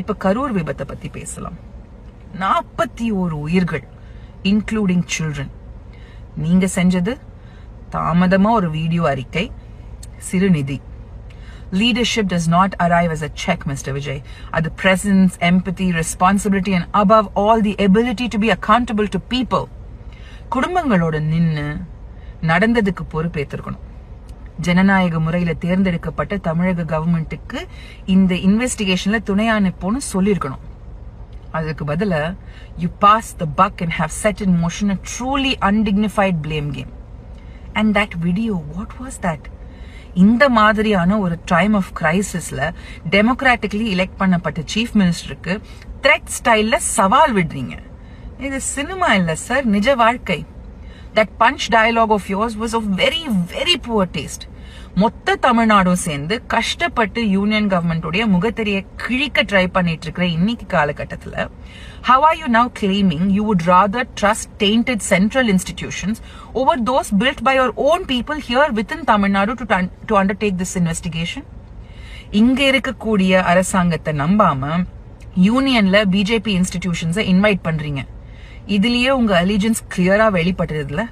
இப்ப கரூர் விபத்தை பத்தி பேசலாம் நாற்பத்தி ஓரு உயிர்கள் இன்க்ளூடிங் சில்ட்ரன் நீங்க செஞ்சது தாமதமா ஒரு வீடியோ அறிக்கை சிறுநிதி Leadership does not arrive as a check, Mr. Vijay. At the presence, empathy, responsibility, and above all, the ability to be accountable to people. குடும்பங்களோட நின்னு நடந்ததுக்கு பொறுப்பேற்றிருக்கணும் ஜனநாயக முறையில தேர்ந்தெடுக்கப்பட்ட தமிழக கவர்மெண்ட்டுக்கு இந்த இன்வெஸ்டிகேஷன்ல துணையானுப்போன்னு சொல்லியிருக்கணும் அதுக்கு பதில you pass the buck and have set in motion a truly undignified blame game and that video what was that இந்த மாதிரியான ஒரு டைம் ஆஃப் கிரைசிஸ்ல டெமோக்ராட்டிக்லி எலெக்ட் பண்ணப்பட்ட சீஃப் மினிஸ்டருக்கு த்ரெட் ஸ்டைல்ல சவால் விடுறீங்க. இது சினிமா இல்ல சார் நிஜ வாழ்க்கை. That punch dialogue of yours was of very very poor taste மொத்த தமிழ்நாடும் சேர்ந்து கஷ்டப்பட்டு யூனியன் கவர்மெண்டோடைய முகத்தெரிய கிழிக்க ட்ரை பண்ணிட்டு இருக்கிற இன்னைக்கு காலகட்டத்தில் how are you now claiming you would rather trust tainted central institutions over those built by your own people here within Tamil Nadu to to undertake this investigation இங்க இருக்கக்கூடிய அரசாங்கத்தை நம்பாம யூனியன்ல பிஜேபி இன்ஸ்டிடியூஷன்ஸை இன்வைட் பண்றீங்க. இதுலயே உங்க அலிஜென்ஸ் கிளியரா வெளிப்பட்டுறதுல